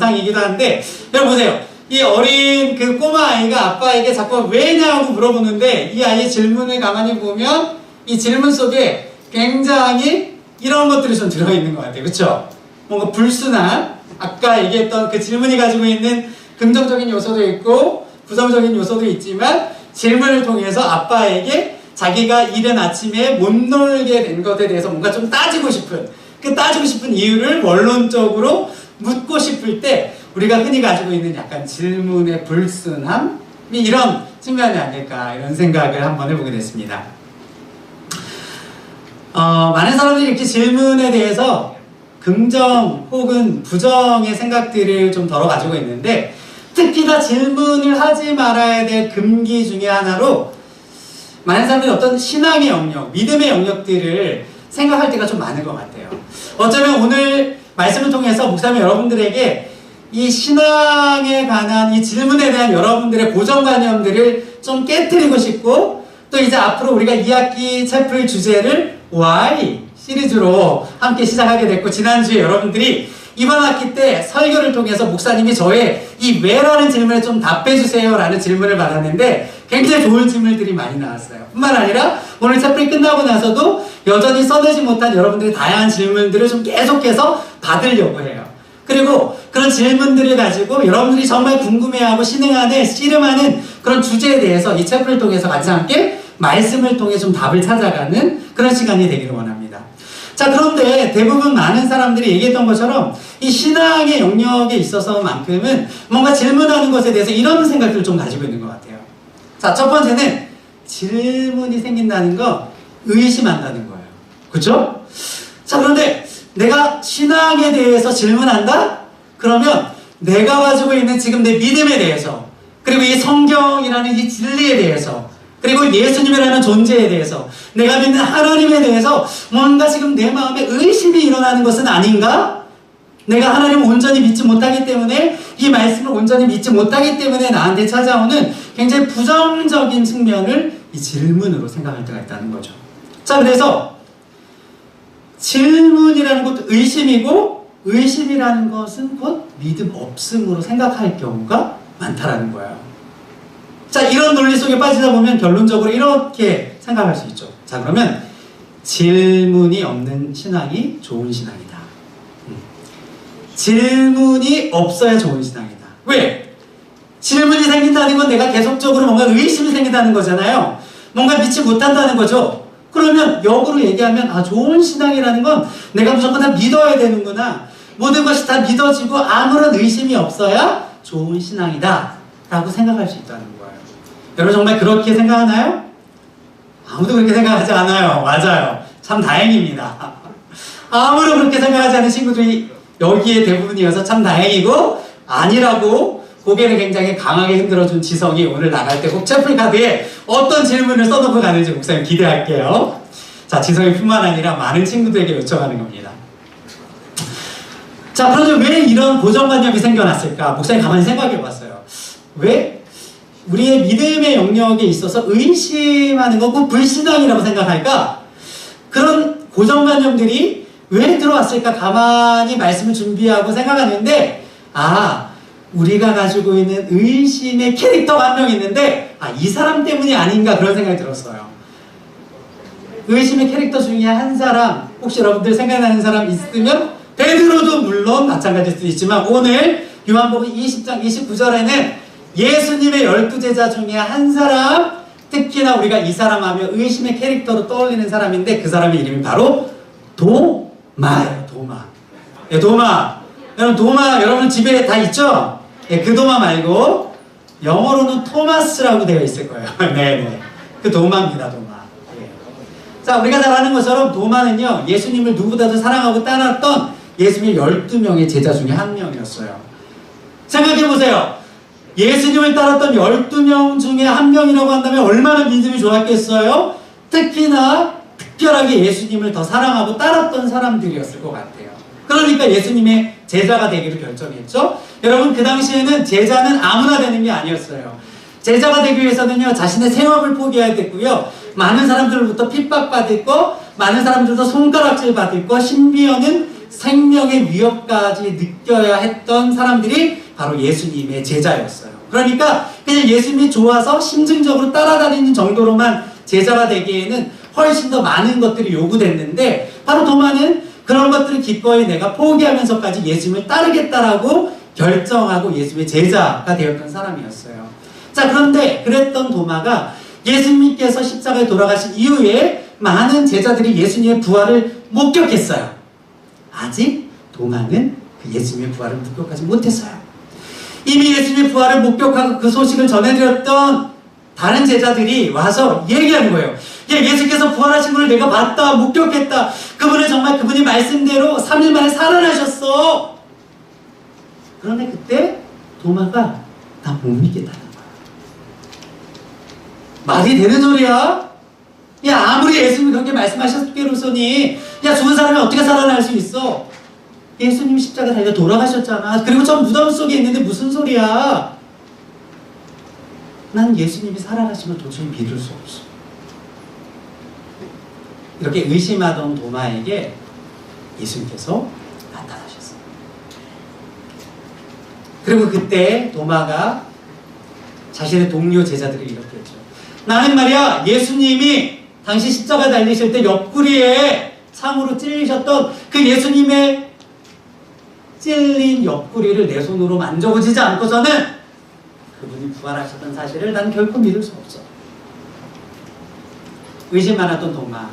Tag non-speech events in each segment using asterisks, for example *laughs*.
상이기도 한데 여러분 보세요. 이 어린 그 꼬마 아이가 아빠에게 자꾸 왜냐고 물어보는데 이 아이의 질문을 가만히 보면 이 질문 속에 굉장히 이런 것들이 좀 들어있는 것 같아요. 그렇죠? 뭔가 불순한 아까 얘기했던 그 질문이 가지고 있는 긍정적인 요소도 있고 부정적인 요소도 있지만 질문을 통해서 아빠에게 자기가 이른 아침에 못 놀게 된 것에 대해서 뭔가 좀 따지고 싶은 그 따지고 싶은 이유를 원론적으로 묻고 싶을 때 우리가 흔히 가지고 있는 약간 질문의 불순함이 이런 측면이 아닐까 이런 생각을 한번 해보게 됐습니다. 어, 많은 사람들이 이렇게 질문에 대해서 긍정 혹은 부정의 생각들을 좀 덜어 가지고 있는데 특히나 질문을 하지 말아야 될 금기 중에 하나로 많은 사람들이 어떤 신앙의 영역, 믿음의 영역들을 생각할 때가 좀 많은 것 같아요. 어쩌면 오늘 말씀을 통해서 목사님 여러분들에게 이 신앙에 관한 이 질문에 대한 여러분들의 고정관념들을 좀 깨뜨리고 싶고 또 이제 앞으로 우리가 2학기 채플 주제를 Why 시리즈로 함께 시작하게 됐고 지난주에 여러분들이 이번 학기 때 설교를 통해서 목사님이 저의 이 왜라는 질문에 좀 답해 주세요 라는 질문을 받았는데 굉장히 좋은 질문들이 많이 나왔어요. 뿐만 아니라 오늘 채플이 끝나고 나서도 여전히 써내지 못한 여러분들의 다양한 질문들을 좀 계속해서 받으려고 해요. 그리고 그런 질문들을 가지고 여러분들이 정말 궁금해하고 신흥하는 씨름하는 그런 주제에 대해서 이 채플을 통해서 같이 함께 말씀을 통해 좀 답을 찾아가는 그런 시간이 되기를 원합니다. 자, 그런데 대부분 많은 사람들이 얘기했던 것처럼 이 신앙의 영역에 있어서만큼은 뭔가 질문하는 것에 대해서 이런 생각들을 좀 가지고 있는 것 같아요. 자, 첫 번째는 질문이 생긴다는 거 의심한다는 거예요. 그죠? 자, 그런데 내가 신앙에 대해서 질문한다? 그러면 내가 가지고 있는 지금 내 믿음에 대해서 그리고 이 성경이라는 이 진리에 대해서 그리고 예수님이라는 존재에 대해서 내가 믿는 하나님에 대해서 뭔가 지금 내 마음에 의심이 일어나는 것은 아닌가? 내가 하나님을 온전히 믿지 못하기 때문에 이 말씀을 온전히 믿지 못하기 때문에 나한테 찾아오는 굉장히 부정적인 측면을 이 질문으로 생각할 때가 있다는 거죠. 자, 그래서 질문이라는 것도 의심이고 의심이라는 것은 곧 믿음 없음으로 생각할 경우가 많다라는 거예요. 자, 이런 논리 속에 빠지다 보면 결론적으로 이렇게 생각할 수 있죠. 자, 그러면 질문이 없는 신앙이 좋은 신앙이다. 음. 질문이 없어야 좋은 신앙이다. 왜? 질문이 생긴다는 건 내가 계속적으로 뭔가 의심이 생긴다는 거잖아요. 뭔가 믿지 못한다는 거죠. 그러면 역으로 얘기하면 아 좋은 신앙이라는 건 내가 무조건 다 믿어야 되는구나. 모든 것이 다 믿어지고 아무런 의심이 없어야 좋은 신앙이다. 라고 생각할 수 있다는 거예요. 여러분 정말 그렇게 생각하나요? 아무도 그렇게 생각하지 않아요. 맞아요. 참 다행입니다. *laughs* 아무도 그렇게 생각하지 않는 친구들이 여기에 대부분이어서 참 다행이고 아니라고 고개를 굉장히 강하게 흔들어준 지성이 오늘 나갈 때 꼭 채플 카드에 어떤 질문을 써놓고 가는지 목사님 기대할게요. 자, 지성이 뿐만 아니라 많은 친구들에게 요청하는 겁니다. 자, 그러면 왜 이런 고정관념이 생겨났을까? 목사님 가만히 생각해 봤어요. 왜 우리의 믿음의 영역에 있어서 의심하는 거고 불신앙이라고 생각할까? 그런 고정관념들이 왜 들어왔을까? 가만히 말씀을 준비하고 생각하는데, 아, 우리가 가지고 있는 의심의 캐릭터가 한 명 있는데, 아, 이 사람 때문이 아닌가 그런 생각이 들었어요. 의심의 캐릭터 중에 한 사람, 혹시 여러분들 생각나는 사람 있으면, 베드로도 물론 마찬가지일 수도 있지만, 오늘 요한복음 20장 29절에는 예수님의 열두 제자 중에 한 사람, 특히나 우리가 이 사람 하면 의심의 캐릭터로 떠올리는 사람인데, 그 사람의 이름이 바로 도마예요, 도마. 예, 도마. 여러분, 도마, 여러분 집에 다 있죠? 예, 그 도마 말고, 영어로는 토마스라고 되어 있을 거예요. 네네. *laughs* 그 도마입니다, 도마. 예. 자, 우리가 잘 아는 것처럼 도마는요, 예수님을 누구보다도 사랑하고 따랐던 예수님의 12명의 제자 중에 한 명이었어요. 생각해 보세요. 예수님을 따랐던 12명 중에 한 명이라고 한다면 얼마나 믿음이 좋았겠어요? 특히나 특별하게 예수님을 더 사랑하고 따랐던 사람들이었을 것 같아요. 그러니까 예수님의 제자가 되기를 결정했죠. 여러분 그 당시에는 제자는 아무나 되는 게 아니었어요. 제자가 되기 위해서는요 자신의 생업을 포기해야 됐고요. 많은 사람들로부터 핍박받을 거, 많은 사람들도 손가락질 거, 심지어는 생명의 위협까지 느껴야 했던 사람들이 바로 예수님의 제자였어요. 그러니까 그냥 예수님이 좋아서 심증적으로 따라다니는 정도로만 제자가 되기에는 훨씬 더 많은 것들이 요구됐는데 바로 도마는 그런 것들을 기꺼이 내가 포기하면서까지 예수님을 따르겠다라고 결정하고 예수님의 제자가 되었던 사람이었어요. 자, 그런데 그랬던 도마가 예수님께서 십자가에 돌아가신 이후에 많은 제자들이 예수님의 부활을 목격했어요. 아직 도마는 그 예수님의 부활을 목격하지 못했어요. 이미 예수님의 부활을 목격하고 그 소식을 전해드렸던 다른 제자들이 와서 얘기하는 거예요. 예, 예수께서 부활하신 걸 내가 봤다, 목격했다. 그분은 정말 그분이 말씀대로 3일 만에 살아나셨어. 그런데 그때 도마가 나 못 믿겠다는 거야. 말이 되는 소리야? 야, 아무리 예수님이 그렇게 말씀하셨기로서니, 야, 죽은 사람이 어떻게 살아날 수 있어? 예수님 십자가 달려 돌아가셨잖아. 그리고 전 무덤 속에 있는데 무슨 소리야? 난 예수님이 걸 도저히 믿을 수 없어. 이렇게 의심하던 도마에게 예수님께서. 그리고 그때 도마가 자신의 동료 제자들이 이렇게 했죠. 나는 말이야, 예수님이 당시 십자가 달리실 때 옆구리에 창으로 찔리셨던 그 예수님의 찔린 옆구리를 내 손으로 만져보지 않고서는 그분이 부활하셨던 사실을 난 결코 믿을 수 없어. 의심 많았던 동마.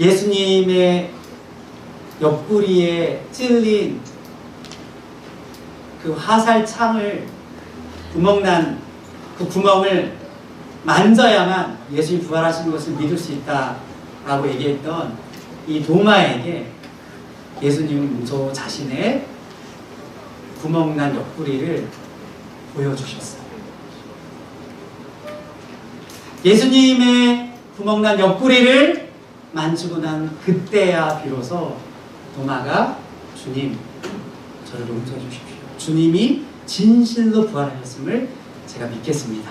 예수님의 옆구리에 찔린 그 화살 창을 구멍난 그 구멍을 만져야만 예수님 부활하신 것을 믿을 수 있다라고 얘기했던 이 도마에게 예수님은 무서워 자신의 구멍난 옆구리를 보여주셨어요. 예수님의 구멍난 옆구리를 만지고 난 그때야 비로소 도마가 주님 저를 용서해 주십시오. 주님이 진실로 부활하셨음을 제가 믿겠습니다.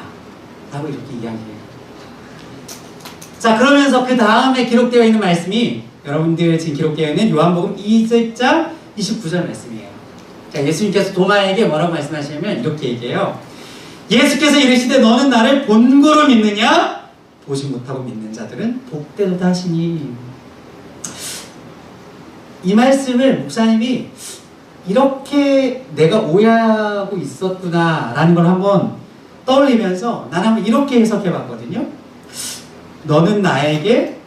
라고 이렇게 이야기해요. 자 그러면서 그 다음에 기록되어 있는 말씀이 여러분들 지금 기록되어 있는 요한복음 2장 29절 말씀이에요. 자, 예수님께서 도마에게 뭐라고 말씀하시냐면 이렇게 얘기해요. 예수께서 이르시되 너는 나를 본고로 믿느냐? 보지 못하고 믿는 자들은 복되도다 하시니 이 말씀을 목사님이 이렇게 내가 오해하고 있었구나 라는 걸 한번 떠올리면서 나는 한번 이렇게 해석해 봤거든요. 너는 나에게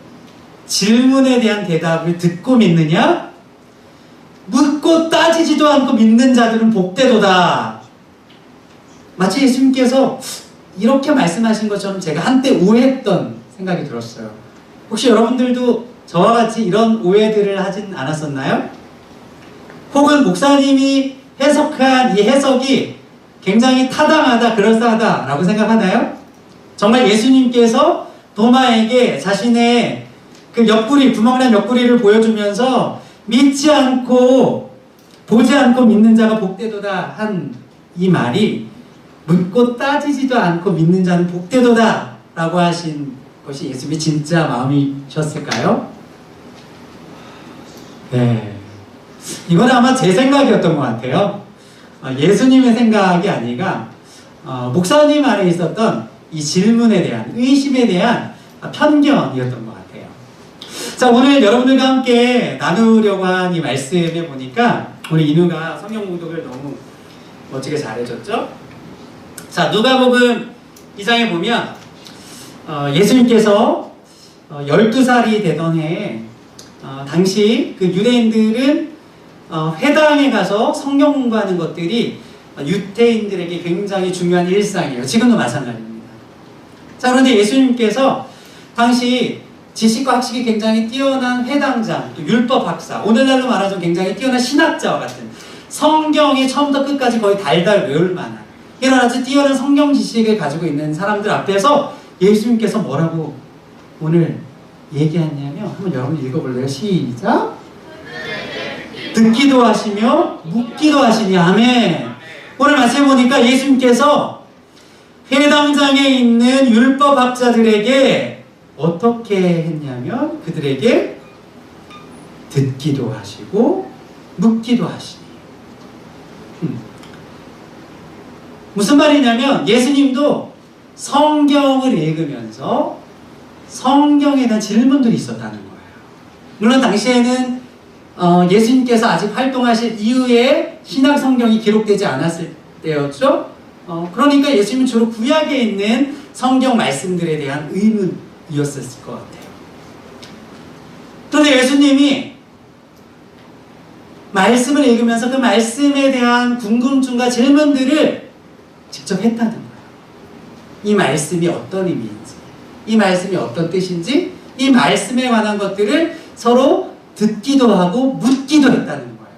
질문에 대한 대답을 듣고 믿느냐? 묻고 따지지도 않고 믿는 자들은 복되도다. 마치 예수님께서 이렇게 말씀하신 것처럼 제가 한때 오해했던 생각이 들었어요. 혹시 여러분들도 저와 같이 이런 오해들을 하진 않았었나요? 혹은 목사님이 해석한 이 해석이 굉장히 타당하다, 그럴싸하다라고 생각하나요? 정말 예수님께서 도마에게 자신의 그 옆구리, 구멍난 옆구리를 보여주면서 믿지 않고 보지 않고 믿는 자가 복되도다 한 이 말이 묻고 따지지도 않고 믿는 자는 복되도다 라고 하신 것이 예수님의 진짜 마음이셨을까요? 네. 이건 아마 제 생각이었던 것 같아요. 어, 예수님의 생각이 아니라 어, 목사님 안에 있었던 이 질문에 대한 의심에 대한 편견이었던. 자 오늘 여러분들과 함께 나누려고 한 이 말씀에 보니까 우리 인우가 성경 공독을 너무 멋지게 잘해줬죠. 자 누가복음 2장에 보면 어, 예수님께서 어, 12살이 되던 해에 어, 당시 그 유대인들은 어, 회당에 가서 성경 공부하는 것들이 유태인들에게 굉장히 중요한 일상이에요. 지금도 마찬가지입니다. 자, 그런데 예수님께서 당시 지식과 학식이 굉장히 뛰어난 회당장, 또 율법 학사, 오늘날로 말하자면 굉장히 뛰어난 신학자와 같은 성경이 처음부터 끝까지 거의 달달 외울 만한 이런 아주 뛰어난 성경 지식을 가지고 있는 사람들 앞에서 예수님께서 뭐라고 오늘 얘기했냐면 한번 여러분 읽어볼래요? 시작! 듣기도 하시며 묻기도 하시니 아멘. 오늘 말씀 보니까 예수님께서 회당장에 있는 율법학자들에게 어떻게 했냐면 그들에게 듣기도 하시고 묻기도 하시니. 음. 무슨 말이냐면 예수님도 성경을 읽으면서 성경에 대한 질문들이 있었다는 거예요. 물론 당시에는 어, 예수님께서 아직 활동하실 이후에 신약 성경이 기록되지 않았을 때였죠. 어, 그러니까 예수님은 주로 구약에 있는 성경 말씀들에 대한 의문 이었을 것 같아요. 그런데 예수님이 말씀을 읽으면서 그 말씀에 대한 궁금증과 질문들을 직접 했다는 거예요. 이 말씀이 어떤 의미인지, 이 말씀이 어떤 뜻인지, 이 말씀에 관한 것들을 서로 듣기도 하고 묻기도 했다는 거예요.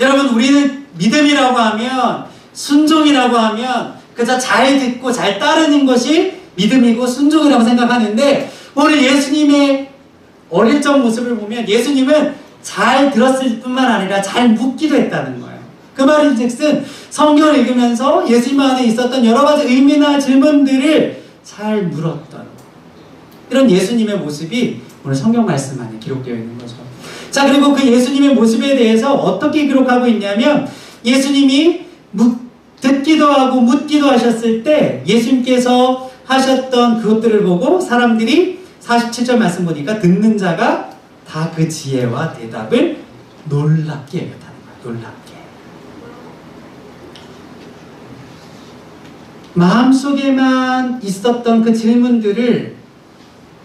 여러분, 우리는 믿음이라고 하면, 순종이라고 하면, 그저 잘 듣고 잘 따르는 것이 믿음이고 순종이라고 생각하는데, 오늘 예수님의 어릴 적 모습을 보면 예수님은 잘 들었을 뿐만 아니라 잘 묻기도 했다는 거예요. 그 말인 즉슨 성경을 읽으면서 예수님 안에 있었던 여러 가지 의미나 질문들을 잘 물었던 이런 예수님의 모습이 오늘 성경 말씀 안에 기록되어 있는 거죠. 자, 그리고 그 예수님의 모습에 대해서 어떻게 기록하고 있냐면 예수님이 묻, 듣기도 하고 묻기도 하셨을 때 예수님께서 하셨던 그것들을 보고 사람들이 47절 말씀 보니까 듣는 자가 다 그 지혜와 대답을 놀랍게 여겼다는 거예요. 놀랍게. 마음속에만 있었던 그 질문들을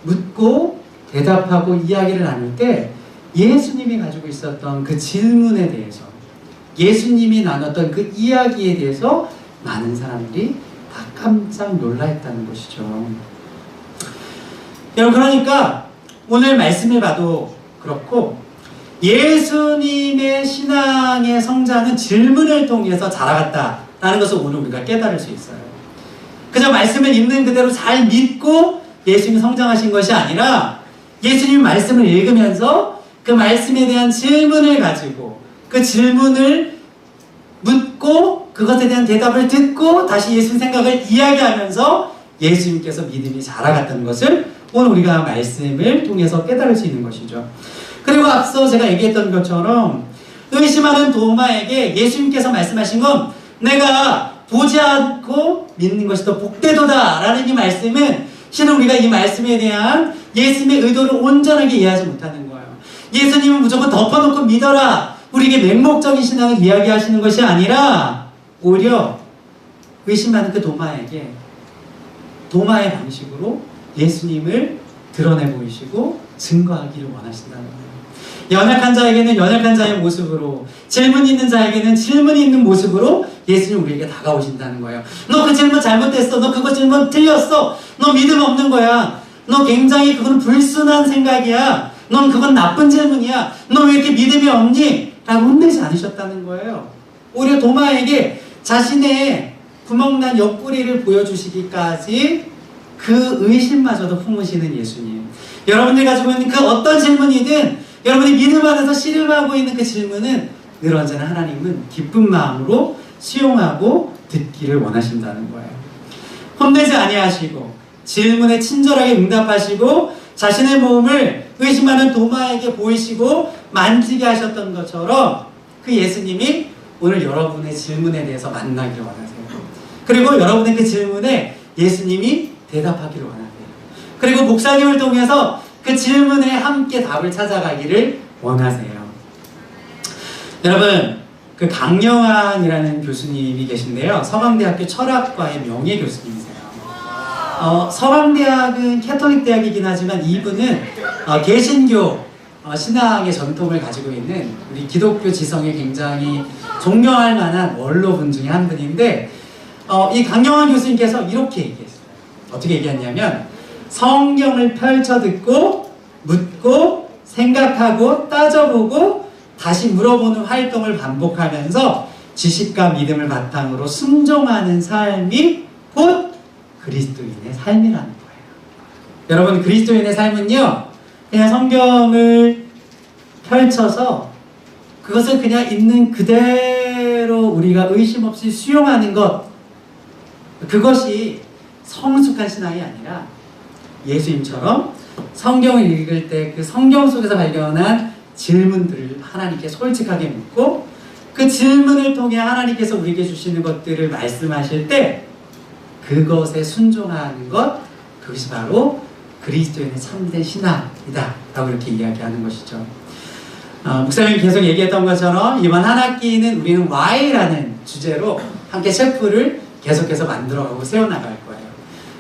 묻고 대답하고 이야기를 나눌 때 예수님이 가지고 있었던 그 질문에 대해서 예수님이 나눴던 그 이야기에 대해서 많은 사람들이 다 깜짝 놀라 했다는 것이죠. 여러분 그러니까 오늘 말씀을 봐도 그렇고 예수님의 신앙의 성장은 질문을 통해서 자라갔다라는 것을 오늘 우리가 깨달을 수 있어요. 그저 말씀을 있는 그대로 잘 믿고 예수님이 성장하신 것이 아니라 예수님 말씀을 읽으면서 그 말씀에 대한 질문을 가지고 그 질문을 묻고 그것에 대한 대답을 듣고 다시 예수님 생각을 이야기하면서 예수님께서 믿음이 자라갔다는 것을 오늘 우리가 말씀을 통해서 깨달을 수 있는 것이죠. 그리고 앞서 제가 얘기했던 것처럼 의심하는 도마에게 예수님께서 말씀하신 건 내가 보지 않고 믿는 것이 더 복되도다 라는 이 말씀은 실은 우리가 이 말씀에 대한 예수님의 의도를 온전하게 이해하지 못하는 거예요. 예수님은 무조건 덮어놓고 믿어라. 우리에게 맹목적인 신앙을 이야기하시는 것이 아니라 오히려 의심하는 그 도마에게 도마의 방식으로 예수님을 드러내 보이시고 증거하기를 원하신다는 거예요. 연약한 자에게는 연약한 자의 모습으로, 질문 있는 자에게는 질문 있는 모습으로 예수님 우리에게 다가오신다는 거예요. 너 그 질문 잘못됐어. 너 그거 질문 틀렸어. 너 믿음 없는 거야. 너 굉장히 그건 불순한 생각이야. 넌 그건 나쁜 질문이야. 너 왜 이렇게 믿음이 없니? 라고 혼내지 않으셨다는 거예요. 오히려 도마에게 자신의 구멍난 옆구리를 보여주시기까지 그 의심마저도 품으시는 예수님. 여러분들 가지고 있는 그 어떤 질문이든 여러분이 믿음 안에서 씨름하고 있는 그 질문은 늘 언제나 하나님은 기쁜 마음으로 수용하고 듣기를 원하신다는 거예요. 혼내지 아니하시고 질문에 친절하게 응답하시고 자신의 몸을 의심하는 도마에게 보이시고 만지게 하셨던 것처럼 그 예수님이 오늘 여러분의 질문에 대해서 만나기를 원하세요. 그리고 여러분의 그 질문에 예수님이 대답하기를 원하세요. 그리고 목사님을 통해서 그 질문에 함께 답을 찾아가기를 원하세요. 여러분, 그 강영환이라는 교수님이 계신데요. 서강대학교 철학과의 명예 교수님이세요. 어, 서강대학은 캐톨릭 대학이긴 하지만 이분은 어, 개신교 어, 신앙의 전통을 가지고 있는 우리 기독교 지성에 굉장히 존경할 만한 원로분 중에 한 분인데 어, 이 강영환 교수님께서 이렇게 얘기했어요. 어떻게 얘기했냐면 성경을 펼쳐 듣고 묻고 생각하고 따져보고 다시 물어보는 활동을 반복하면서 지식과 믿음을 바탕으로 순종하는 삶이 곧 그리스도인의 삶이라는 거예요. 여러분 그리스도인의 삶은요 그냥 성경을 펼쳐서 그것을 그냥 있는 그대로 우리가 의심 없이 수용하는 것 그것이 성숙한 신앙이 아니라 예수님처럼 성경을 읽을 때 그 성경 속에서 발견한 질문들을 하나님께 솔직하게 묻고 그 질문을 통해 하나님께서 우리에게 주시는 것들을 말씀하실 때 그것에 순종하는 것 그것이 바로 그리스도인의 참된 신앙이다 라고 이렇게 이야기하는 것이죠. 어, 목사님이 계속 얘기했던 것처럼 이번 한 학기는 우리는 Y라는 주제로 함께 셰프를 계속해서 만들어가고 세워나갈 거예요.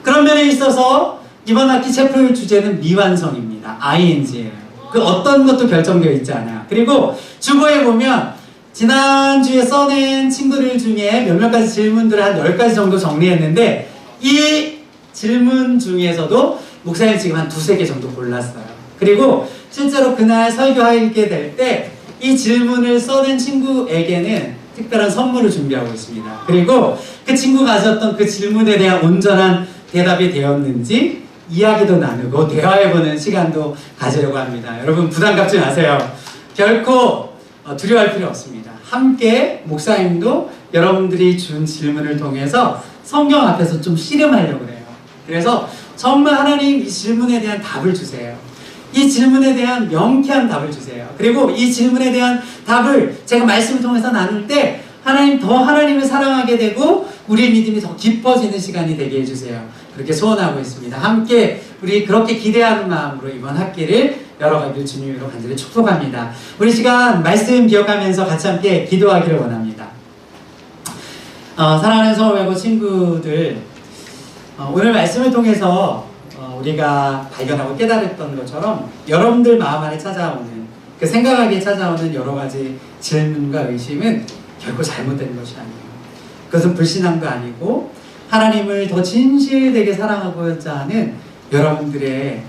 그런 면에 있어서 이번 학기 셰프 주제는 미완성입니다. ING예요. 그 어떤 것도 결정되어 있지 않아요. 그리고 주보에 보면 지난주에 써낸 친구들 중에 몇몇 가지 질문들을 한 10가지 정도 정리했는데 이 질문 중에서도 목사님 지금 한 두세 개 정도 골랐어요. 그리고 실제로 그날 설교하게 될 때 이 질문을 써낸 친구에게는 특별한 선물을 준비하고 있습니다. 그리고 그 친구가 가졌던 그 질문에 대한 온전한 대답이 되었는지 이야기도 나누고 대화해보는 시간도 가지려고 합니다. 여러분 부담 갖지 마세요. 결코 어, 두려워할 필요 없습니다. 함께 목사님도 여러분들이 준 질문을 통해서 성경 앞에서 좀 씨름하려고 해요. 그래서 정말 하나님 이 질문에 대한 답을 주세요. 이 질문에 대한 명쾌한 답을 주세요. 그리고 이 질문에 대한 답을 제가 말씀을 통해서 나눌 때 하나님 더 하나님을 사랑하게 되고 우리의 믿음이 더 깊어지는 시간이 되게 해주세요. 그렇게 소원하고 있습니다. 함께 우리 그렇게 기대하는 마음으로 이번 학기를 열어가길 주님으로 간절히 축복합니다. 우리 시간 말씀 기억하면서 같이 함께 기도하기를 원합니다. 어, 사랑하는 서울외고 친구들 어, 오늘 말씀을 통해서 어, 우리가 발견하고 깨달았던 것처럼 여러분들 마음 안에 찾아오는 그 생각하기에 찾아오는 여러 가지 질문과 의심은 결코 잘못된 것이 아니에요. 그것은 불신한거 아니고 하나님을 더 진실되게 사랑하고자 하는 여러분들의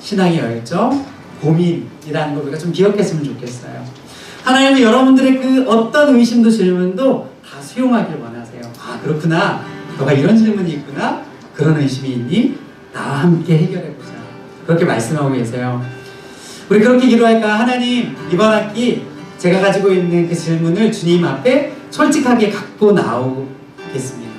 신앙의 열정, 고민이라는 걸 우리가 좀 기억했으면 좋겠어요. 하나님은 여러분들의 그 어떤 의심도 질문도 다 수용하길 원하세요. 아, 그렇구나. 너가 이런 질문이 있구나. 그런 의심이 있니? 나와 함께 해결해 보자. 그렇게 말씀하고 계세요. 우리 그렇게 기도할까? 하나님, 이번 학기 제가 가지고 있는 그 질문을 주님 앞에 솔직하게 갖고 나오겠습니다.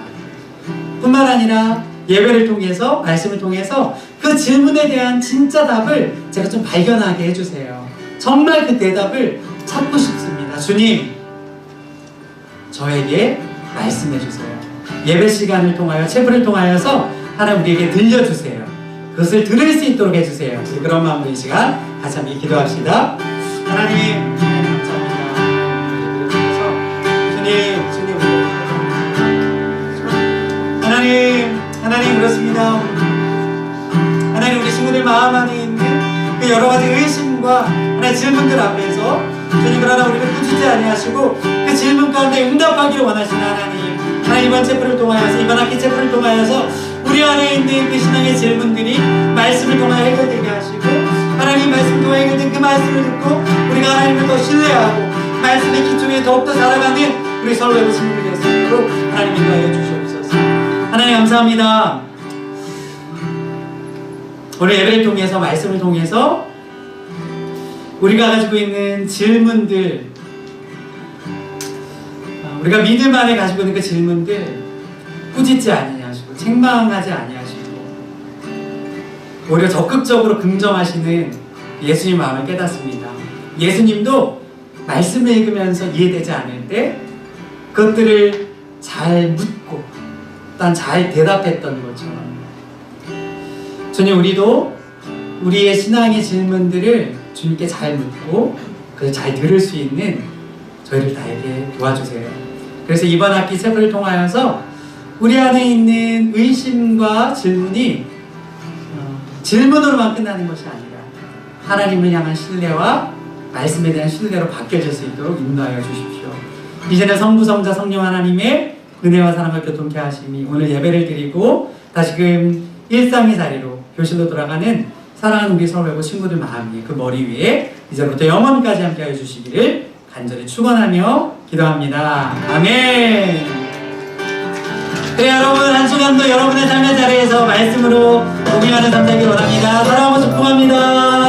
뿐만 아니라 예배를 통해서, 말씀을 통해서 그 질문에 대한 진짜 답을 제가 좀 발견하게 해주세요. 정말 그 대답을 찾고 싶습니다. 주님, 저에게 말씀해 주세요. 예배 시간을 통하여, 체부를 통하여서 하나님 우리에게 들려주세요. 그것을 들을 수 있도록 해주세요. 그런 마음으로 이 시간 같이 함께 기도합시다. 하나님, 감사합니다. 주님, 주님, 하나님, 하나님 그렇습니다. 하나님 우리 친구들 마음 안에 있는 그 여러 가지 의심과 하나의 질문들 앞에서 주님 그러나 우리를 꾸짖지 아니하시고 그 질문 가운데 응답하기를 원하시는 하나님 이번 체프를 통하여서 이번 학기 체프를 통하여서 우리 안에 있는 그 신앙의 질문들이 말씀을 통하여 해결되게 하시고 하나님 말씀을 통하여 해결된 그 말씀을 듣고 우리가 하나님을 더 신뢰하고 말씀의 기초에 더욱더 살아가는 우리 서로의 될수 있도록 하나님 인도하여 주시옵소서. 하나님 감사합니다. 오늘 예배를 통해서 말씀을 통해서 우리가 가지고 있는 질문들 어, 우리가 믿음 안에 가지고 있는 그 질문들 꾸짖지 아니하시고 책망하지 아니하시고 오히려 적극적으로 긍정하시는 예수님 마음을 깨닫습니다. 예수님도 말씀을 읽으면서 이해되지 않을 때 그것들을 잘 묻고 난잘 대답했던 것처럼 주님 우리도 우리의 신앙의 질문들을 주님께 잘 묻고 그걸 잘 들을 수 있는 저희를 다에게 도와주세요. 그래서 이번 학기 세부를 통하여서 우리 안에 있는 의심과 질문이 어, 질문으로만 끝나는 것이 아니라 하나님을 향한 신뢰와 말씀에 대한 신뢰로 바뀌어질 수 있도록 인도하여 주십시오. 이제는 성부, 성자, 성령 하나님의 은혜와 사랑을 교통케 하심이 오늘 예배를 드리고 다시금 일상의 자리로 교실로 돌아가는 사랑하는 우리 서로고 친구들 마음이 그 머리 위에 이제부터 영원까지 함께 해주시기를 간절히 축원하며 기도합니다. 아멘. 네 여러분 한 시간도 여러분의 삶의 자리에서 말씀으로 동행하는 삶 되길 원합니다. 사랑하고 축복합니다.